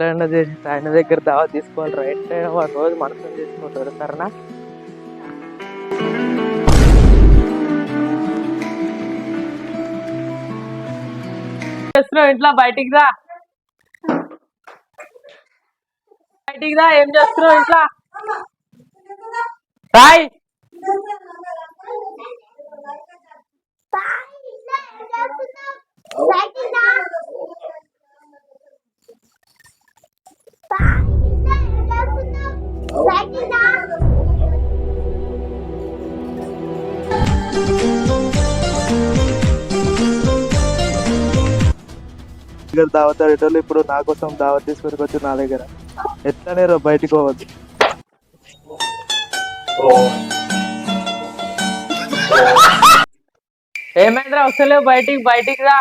ఎట్లయినా చేసి ఆయన దగ్గర దావా తీసుకోవాలి రా ఎట్లయినా వాడు రోజు మనసుని చేసుకుంటారు సరేనా? చేస్తున్నావు? ఇంట్లో బయటికి రా. బయటికి రా ఏం చేస్తున్నావు ఇంట్లో? రాయ్ దగ్గర దావత్ అడిగేటోళ్ళు ఇప్పుడు నా కోసం దావత్ తీసుకొని వచ్చి నా దగ్గర. ఎట్లనే రా బయటికి పోవద్దు ఏమైందిరా వస్తలేవు బయటికి బయటికి రా.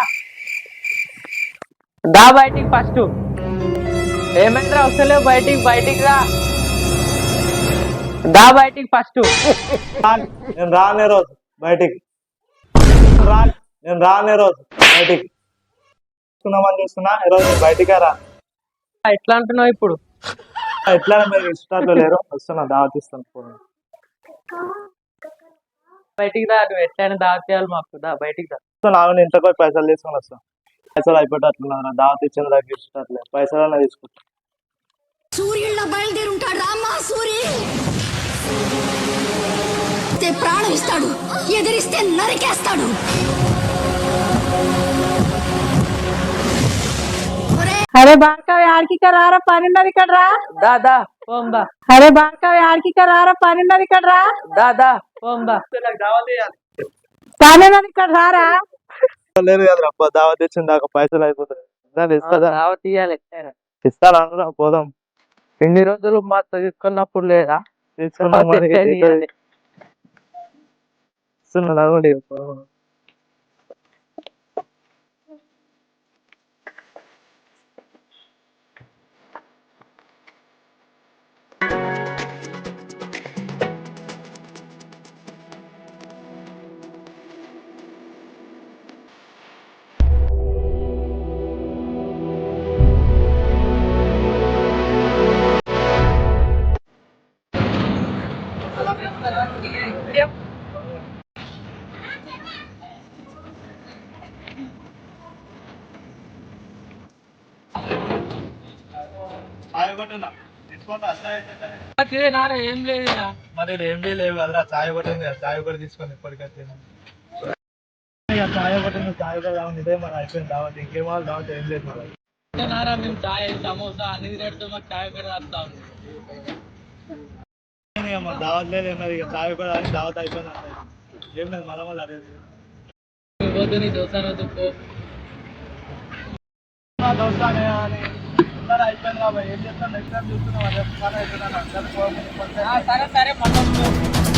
దా బయటికి ఫస్ట్ ఏమైందిరా వస్తలేవు బయటికి బయటికి రా. దా బయటికి ఫస్ట్ నేను రానే రోజు బయటికి. రా నేను రానే రోజు బయటికి. చూస్తున్నామని చూస్తున్నా. ఈరోజు బయటికే రా. ఎట్లా అంటున్నావు ఇప్పుడు? ఎట్లా మీరు ఇష్టాలు లేరు. వస్తున్నా దావత్ ఇస్తాను ఫోన్. బయటికి రా నువ్వు ఎట్లయినా దావత్ చేయాలి మాకు. దా బయటికి రా. నాకు ఇంట్లో పోయి పైసలు తీసుకొని వస్తాను పైసలు అయిపోయేటట్లున్నా దావత్ ఇచ్చిన దగ్గర ఇష్టట్లే పైసలు తీసుకుంటా. సూర్యుల్లో బయలుదేరుంటాడు రామ్మా సూర్య ఇస్తే ప్రాణం ఇస్తాడు. ఎదిరిస్తే నరికేస్తాడు. అరే బాంకవి ఆడికి ఇక్కడ రారా? పని ఉన్నది ఇక్కడ రా. దా దా పోంబా అరే బాంకవి ఆడికి ఇక్కడ రారా? పని ఉన్నది ఇక్కడ రా. దా దా పోంబా పని ఉన్నది ఇక్కడ రారా. లేదు కదా అబ్బా దావత్ ఇచ్చిన దాకా పైసలు అయిపోతాయి. దావత్ ఇయ్యాలి ఇస్తాను అనుకున్నా పోదాం. ఇన్ని రోజులు మా తీసుకున్నప్పుడు లేదా? తీసుకున్నాం మరి ఎట్లయినా ఇయ్యాలి. ఇస్తున్నా నడవండి పోదాం. ఏం లేదు మరి ఏం లేవు కదా చాయ్ ఒకటి ఉంది చాయ్ ఒకటి తీసుకొని ఇప్పటికైతే ఇక చాయ్ ఒకటి ఉంది చాయ్ ఒకటి కావాలి ఇదే మరి అయిపోయింది దావత్ ఇంకేం వాళ్ళు దావత్ ఏం లేదు మరి నారా మేము చాయ్ సమోసా అన్ని రేట్తో మాకు చాయ్ కూడా రాస్తా ఉంది ఇక మరి దావత్ లేదు ఏం లేదు ఇక చాయ్ కూడా దావత్ అయిపోయింది. ఏం లేదు మళ్ళీ మళ్ళీ అదే. దోసాను అని అయిపోయింది కాబట్టి ఏం చేస్తాను నెక్స్ట్ టైం చూస్తున్నాం సరే సరే మళ్ళీ